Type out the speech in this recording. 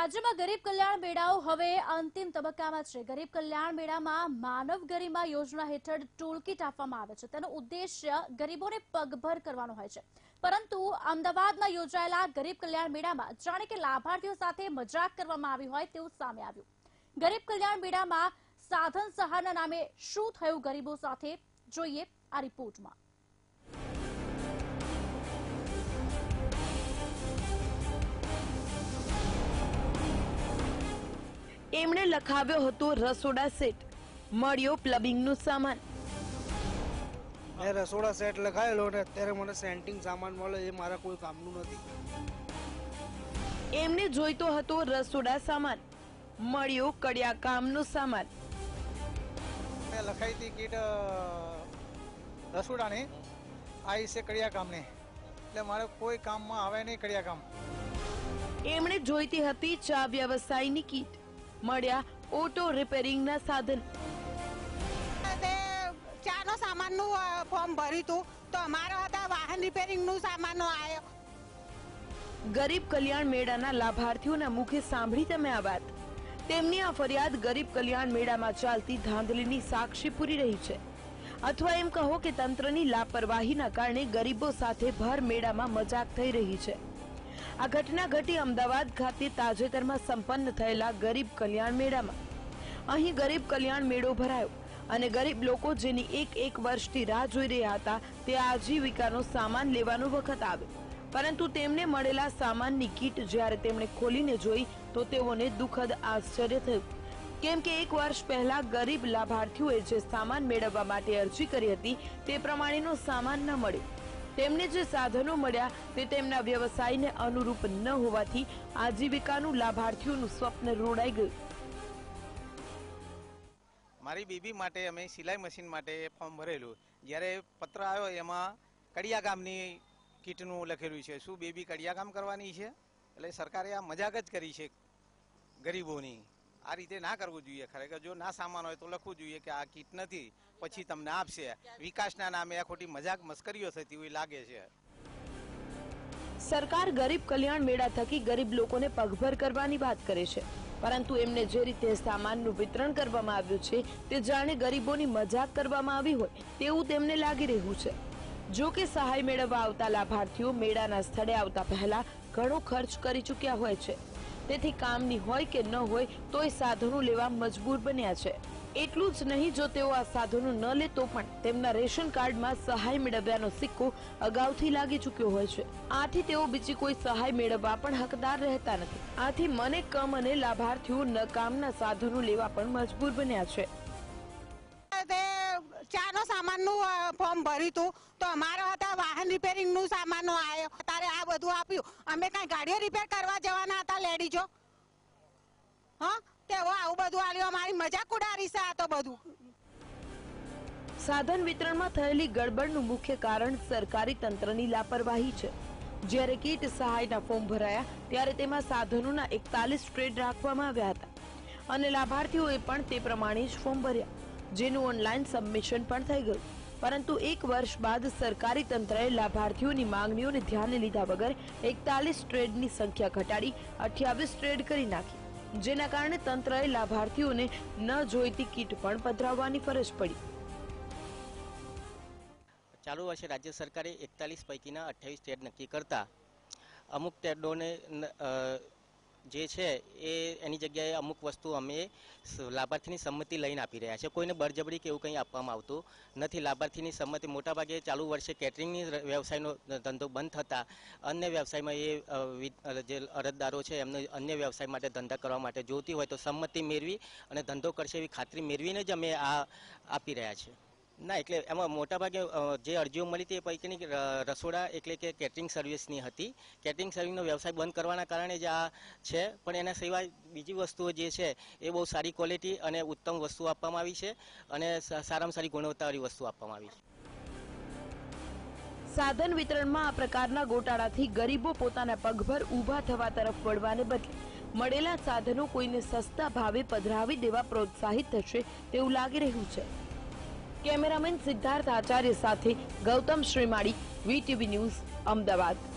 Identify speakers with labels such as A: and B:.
A: રાજ્યમાં ગરીબ કલ્યાણ મેળાઓ હવે અંતિમ તબક્કામાં છે. ગરીબ કલ્યાણ મેળામાં માનવ ગરિમા યોજના હેઠળ ટોળકીટ આપવામાં આવે છે. તેનો ઉદ્દેશ્ય ગરીબોને પગભર કરવાનો હોય છે. પરંતુ અમદાવાદમાં યોજાયેલા ગરીબ કલ્યાણ મેળામાં જાણે કે લાભાર્થીઓ સાથે મજાક કરવામાં આવી હોય તેવું સામે આવ્યું. ગરીબ કલ્યાણ મેળામાં સાધન સહાયના નામે શું થયું? ગરીબો સાથે જોઈએ આ રિપોર્ટમાં.
B: એમણે લખાવ્યો હતો રસોડા સેટ. મળ્યો પ્લબિંગનું સામાન.
C: મેં રસોડા સેટ લખાયેલો ને અત્યારે મને સેન્ટિંગ સામાન મળે એ મારા કોઈ કામનું નથી.
B: એમને જોઈતો હતો રસોડા સામાન. મળ્યો કડિયા કામનો સામાન.
C: મેં લખાઈ હતી કીટ રસોડાની. આ છે કડિયા કામની. એટલે મારે કોઈ કામમાં આવે નહીં કડિયા કામ.
B: એમણે જોઈતી હતી ચા વ્યવસાયની કીટ. મળ્યા ઓટો રિપેરિંગના સાધન.
D: ચાનો સામાનનું ફોર્મ ભર્યું હતું તો અમારા હતા વાહન રિપેરિંગનું સામાન આવ્યો
B: ગરીબ કલ્યાણ મેળાના લાભાર્થીઓના મુખે સાંભળી તમે આ વાત. તેમની આ ફરિયાદ ગરીબ કલ્યાણ મેળામાં ચાલતી ધાંધલીની સાક્ષી પૂરી રહી છે. અથવા એમ કહો કે તંત્રની લાપરવાહીના કારણે ગરીબો સાથે ભર મેળામાં મજાક થઈ રહી છે. આ ઘટના ઘટી અમદાવાદ ખાતે તાજેતરમાં સંપન્ન થયેલા ગરીબ કલ્યાણ મેળામાં. અહીં ગરીબ કલ્યાણ મેળો ભરાયો અને ગરીબ લોકો જેની એક એક વર્ષથી રાહ જોઈ રહ્યા હતા તે આજીવિકાનો સામાન લેવાનો વખત આવ્યો. પરંતુ તેમને મળેલા સામાનની કીટ જ્યારે તેમણે ખોલીને જોઈ, તો તેઓને દુઃખદ આશ્ચર્ય થયું. કેમ કે એક વર્ષ પહેલા ગરીબ લાભાર્થીઓએ જે સામાન મેળવવા માટે અરજી કરી હતી, તે પ્રમાણેનો સામાન ન મળ્યો. તેમને જે સાધનો મળ્યા તે તેમના વ્યવસાયને અનુરૂપ ન હોવાથી આજીવિકાનું લાભાર્થીઓનું સ્વપ્ન રોડાઈ ગયું.
E: મારી બેબી માટે અમે સિલાઈ મશીન માટે ફોર્મ ભરેલું. જ્યારે પત્ર આવ્યો એમાં કડિયા ગામની કીટનું લખેલું છે. શું બેબી કડિયા કામ કરવાની છે? એટલે સરકારે આ મજાક જ કરી છે ગરીબોની. આ રીતે ના કરવું જોઈએ ખરેખર. જો ના સામાન હોય તો લખવું જોઈએ કે આ કીટ નથી, પછી તમને આપશે. વિકાસના નામે આ ખોટી મજાક મસ્કરીઓ થતી હોય લાગે છે.
B: સરકાર ગરીબ કલ્યાણ મેળા થકી ગરીબ લોકોને પગભર કરવાની વાત કરે છે. પરંતુ એમને જે રીતે સામાનનું વિતરણ કરવામાં આવ્યું છે, તે જાણે ગરીબોની મજાક કરવામાં આવી હોય, તેવું તેમને લાગી રહ્યું છે. જો કે સહાય મેળવવા આવતા લાભાર્થીઓ મેળાના સ્થળે આવતા પહેલા ઘણો ખર્ચ કરી ચૂક્યા હોય છે. તેથી કામની હોય કે ન હોય, તોય સાધનો લેવા મજબૂર બન્યા છે. એટલું જ નહીં, જો તેઓ આ સાધનો ન લે, તો પણ તેમના રેશન કાર્ડમાં સહાય મેળવ્યાનો સિક્કો અગાઉથી લાગી ચૂક્યો હોય છે. આથી તેઓ બીજી કોઈ સહાય મેળવવા પણ હકદાર રહેતા નથી. આથી મને કમ અને લાભાર્થીઓ નકામના સાધનો લેવા પણ મજબૂર બન્યા છે.
D: ચાનો સામાનનું ફોર્મ ભર્યું હતું, તો અમારા હતા વાહન રિપેરિંગનું સામાન આવ્યો તારે આ બધું આપ્યું. અમે કાંઈ ગાડીઓ રિપેર કરવા જવાના હતા લેડીજો હા. તે હવે આવું બધું આલ્યું, અમારી મજાક ઉડાડી છે આ તો બધું.
B: સાધન વિતરણમાં થયેલી ગડબડનું મુખ્ય કારણ સરકારી તંત્રની લાપરવાહી છે. જ્યારે કીટ સહાયના ફોર્મ ભરાયા, ત્યારે તેમાં સાધનોના એકતાલીસ ટ્રેડ રાખવામાં આવ્યા હતા. અને લાભાર્થીઓએ પણ તે પ્રમાણે જ ફોર્મ ભર્યા, જેનું ઓનલાઈન સબમિશન પણ થઈ ગયું. પરંતુ એક વર્ષ બાદ સરકારી તંત્રએ લાભાર્થીઓની માંગણીઓને ધ્યાને લીધા વગર એકતાલીસ ટ્રેડની સંખ્યા ઘટાડી અઠ્યાવીસ ટ્રેડ કરી નાખી. જેના કારણે તંત્રએ લાભાર્થીઓને ન જોઈતી કીટ પણ પધરાવવાની ફરજ પડી.
F: ચાલુ વર્ષે રાજ્ય સરકારે એકતાલીસ પૈકીના અઠ્યાવીસ ટ્રેડ નક્કી કરતા. અમુક ટેડોને ન- અ, જે છે એ એની જગ્યાએ અમુક વસ્તુ અમે લાભાર્થીની સંમતિ લઈને આપી રહ્યા છે. કોઈને બળજબરી કે એવું કંઈ આપવામાં આવતું નથી. લાભાર્થીની સંમતિ મોટાભાગે ચાલુ વર્ષે કેટરિંગની વ્યવસાયનો ધંધો બંધ થતાં અન્ય વ્યવસાયમાં એ જે અરજદારો છે એમને અન્ય વ્યવસાય માટે ધંધા કરવા માટે જોતી હોય તો સંમતિ મેળવી અને ધંધો કરશે એવી ખાતરી મેળવીને જ અમે આ આપી રહ્યા છીએ ના, એટલે એમાં મોટાભાગે ભાગે જે અરજીઓ મળી હતી એ પૈકીની રસોડા એટલે કે કેટરિંગ સર્વિસની હતી. કેટરિંગ સર્વિસનો વ્યવસાય બંધ કરવાના કારણે જ આ છે, પણ એના સિવાય બીજી વસ્તુઓ જે છે, એ બહુ સારી ક્વોલિટી અને ઉત્તમ વસ્તુ આપવામાં આવી છે અને સારામાં સારી ગુણવત્તાવાળી વસ્તુ આપવામાં આવી છે.
B: સાધન વિતરણમાં આ પ્રકારના ગોટાળાથી ગરીબો પોતાના પગભર ઊભા થવા તરફ વળવાને બદલે મળેલા સાધનો કોઈને સસ્તા ભાવે પધરાવી દેવા પ્રોત્સાહિત થશે તેવું લાગી રહ્યું છે. કેમેરામેન સિદ્ધાર્થ આચાર્ય સાથે ગૌતમ શ્રીમાળી વીટીવી ન્યૂઝ અમદાવાદ.